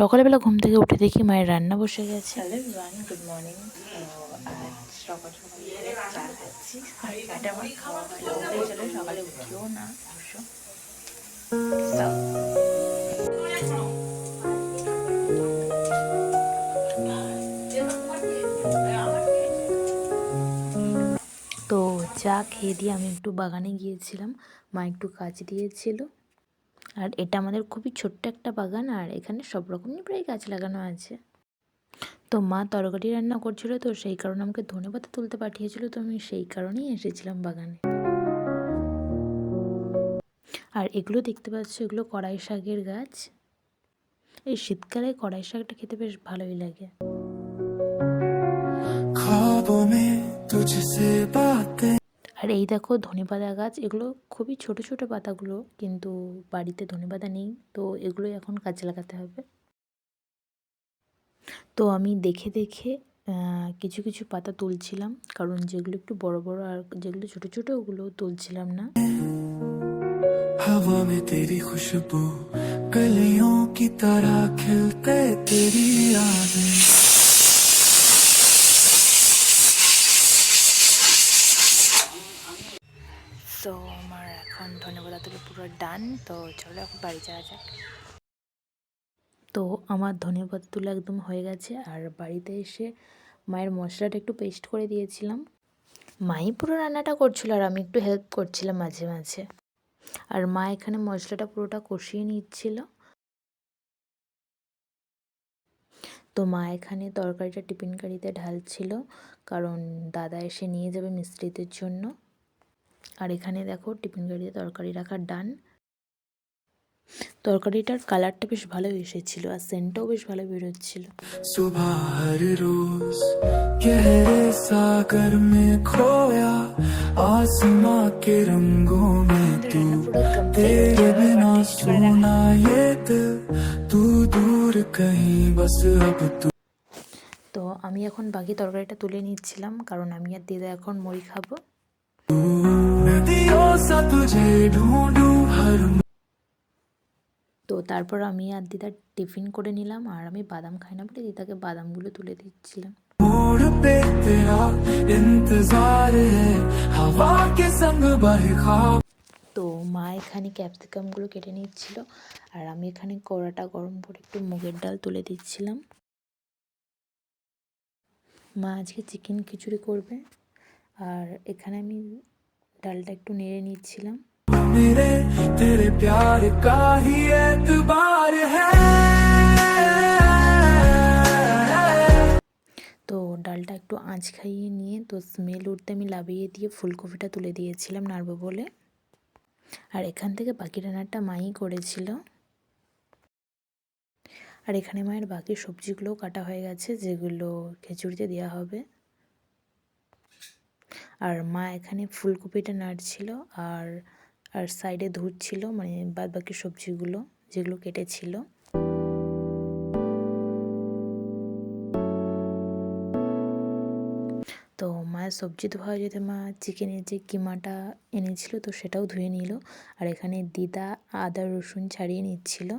সকালবেলা ঘুম থেকে উঠে দেখি মায়ের রান্না বসে গেছে। হ্যালো এভরিওয়ান গুড মর্নিং সকাল সকাল চা খাচ্ছি। এটা আমার খাওয়া উঠেই চলে সকালে উঠিও না অবশ্য তো চা খেয়ে দিয়ে আমি একটু বাগানে গিয়েছিলাম। মা একটু কাজ দিয়েছিল। আর এটা আমাদের খুবই ছোট্ট একটা বাগান আর এখানে সব রকমই প্রায় গাছ লাগানো আছে। তো মা তরকারি রান্না করছিল তো সেই কারণে আমাকে ধনেপাতা তুলতে পাঠিয়েছিল তো আমি সেই কারণেই এসেছিলাম বাগানে। আর এগুলো দেখতে পাচ্ছ, এগুলো কড়াই শাকের গাছ। এই শীতকালে কড়াই শাকটা খেতে বেশ ভালোই লাগে। খাব মে তুঝসে এই দেখো ধনেপাতা গাছ এগুলো খুবই ছোট ছোট পাতাগুলো কিন্তু বাড়িতে ধনেপাতা নেই তো এগুলোই এখন কাজে লাগাতে হবে তো আমি দেখে দেখে আহ, কিছু কিছু পাতা তুলছিলাম কারণ যেগুলো একটু বড় বড় আর যেগুলো ছোট ছোট ওগুলো তুলছিলাম না हवा में तेरी खुशबू कलियों की तरह खिलते तेरी यादें পুরো ডান তো চলো এখন বাড়ি যাওয়া যাক। তো আমার ধনেপাতা তুলে একদম হয়ে গেছে, আর বাড়িতে এসে মায়ের মশলাটা একটু পেস্ট করে দিয়েছিলাম। মাই পুরো রান্নাটা করছিল আর আমি একটু হেল্প করছিলাম মাঝে মাঝে। আর মা এখানে মশলাটা পুরোটা কষিয়ে নিচ্ছিল। তো মা এখানে তরকারিটা টিফিন কারিতে ঢালছিল, কারণ দাদা এসে নিয়ে যাবে মিস্ত্রিদের জন্য। আর এখানে দেখো টিফিন গাড়িতে তরকারি রাখার ডান। তরকারিটার কালারটা বেশ ভালো এসেছিল আর সেন্টটাও বেশ ভালো বেরোচ্ছিল। তো আমি এখন বাকি তরকারিটা তুলে নিচ্ছিলাম কারণ আমি আর দিদা এখন মরি খাব। सा तुझे ढूंढूं हर তো তারপর আমি আর দিদা টিফিন করে নিলাম আর আমি বাদাম খাই না বলে দিদাকে বাদামগুলো তুলে দিচ্ছিলাম मोड़ पे तेरा इंतजार है हवा के संग बहे ख्वाब তো মা এখানে ক্যাপসিকামগুলো কেটে নিচ্ছিল আর আমি এখানে কড়াটা গরম করে একটু মুগের ডাল তুলে দিচ্ছিলাম মা আজকে চিকেন খিচুড়ি করবে আর এখানে আমি ডালটা একটু নেড়ে নিচ্ছিলাম मेरे तेरे प्यार का ही एतबार है তো ডালটা একটু আঁচ খাইয়ে নিয়ে তো স্মেল উঠতে আমি লাবিয়ে দিয়ে ফুলকপিটা তুলে দিয়েছিলাম নাড়বো বলে আর এখান থেকে বাকি রান্নাটা মাই করেছিল আর এখানে মায়ের বাকি সবজিগুলোও কাটা হয়ে গেছে যেগুলো খিচুড়িতে দেওয়া হবে আর মা এখানে ফুলকপিটা নাড়ছিল আর আর সাইডে ধুচ্ছিল মানে বাদ বাকি সবজিগুলো যেগুলো কেটেছিল। তো মায়ের সবজি ধোয়া যেতে মা চিকেনের যে কিমাটা এনেছিল তো সেটাও ধুয়ে নিল। আর এখানে দিদা আদা রসুন ছাড়িয়ে নিচ্ছিল।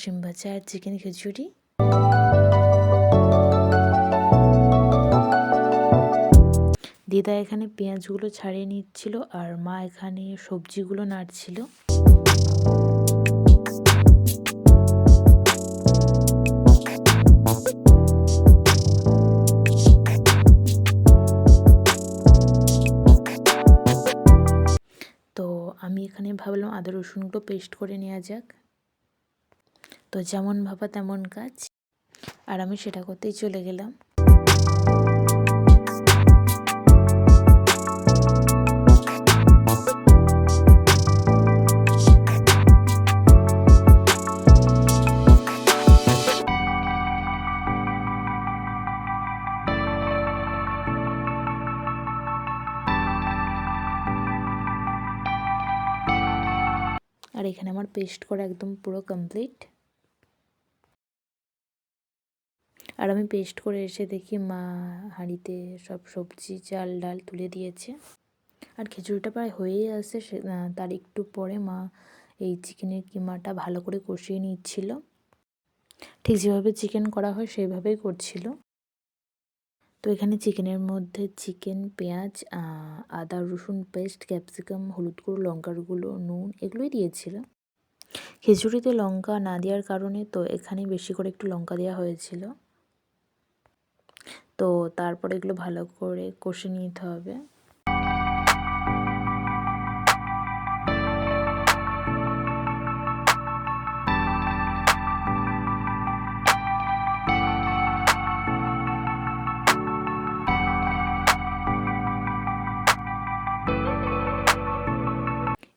শিম ভাজা আর চিকেন খিচুড়ি দিদা এখানে পেঁয়াজগুলো ছাড়িয়ে নিচ্ছিল আর মা এখানে সবজিগুলো নাড়ছিল। তো আমি এখানে ভাবলাম আদা রসুনগুলো পেস্ট করে নেওয়া যাক। তো যেমন ভাবা তেমন কাজ। আর আমি সেটা করতেই চলে গেলাম। আর এখানে আমার পেস্ট করা একদম পুরো কমপ্লিট আর আমি পেস্ট করে এসে দেখি মা হাঁড়িতে সব সবজি, চাল, ডাল তুলে দিয়েছে। আর খিচুড়িটা প্রায় হয়েই আসে সে তার একটু পরে মা এই চিকেনের কিমাটা ভালো করে কষিয়ে নিচ্ছিল। ঠিক যেভাবে চিকেন করা হয় সেইভাবেই করছিল। তো এখানে চিকেনের মধ্যে চিকেন, পেঁয়াজ আদা, রসুন পেস্ট, ক্যাপসিকাম, হলুদ গুঁড়ো, লঙ্কার গুঁড়ো, নুন এগুলোই দিয়েছিল। খিচুড়িতে লঙ্কা না দেওয়ার কারণে তো এখানে বেশি করে একটু লঙ্কা দেওয়া হয়েছিল। তো তারপরে এগুলো ভালো করে কষে নিতে হবে।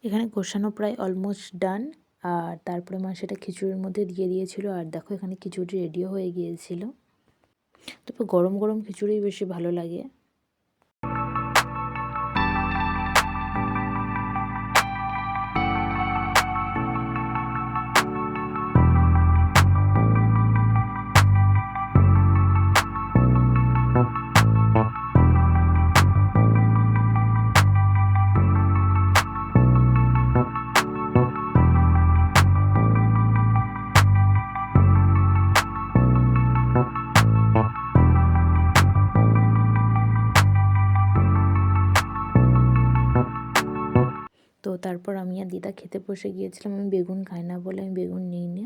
এখানে কষানো প্রায় অলমোস্ট ডান আর তারপরে মা সেটা খিচুড়ির মধ্যে দিয়ে দিয়েছিল, আর দেখো এখানে খিচুড়ি রেডিও হয়ে গিয়েছিল। তবে গরম গরম খিচুড়ি বেশি ভালো লাগে। তারপর আমি আর দিদা খেতে বসে গিয়েছিলাম, আমি বেগুন খাই না বলে আমি বেগুন নিই না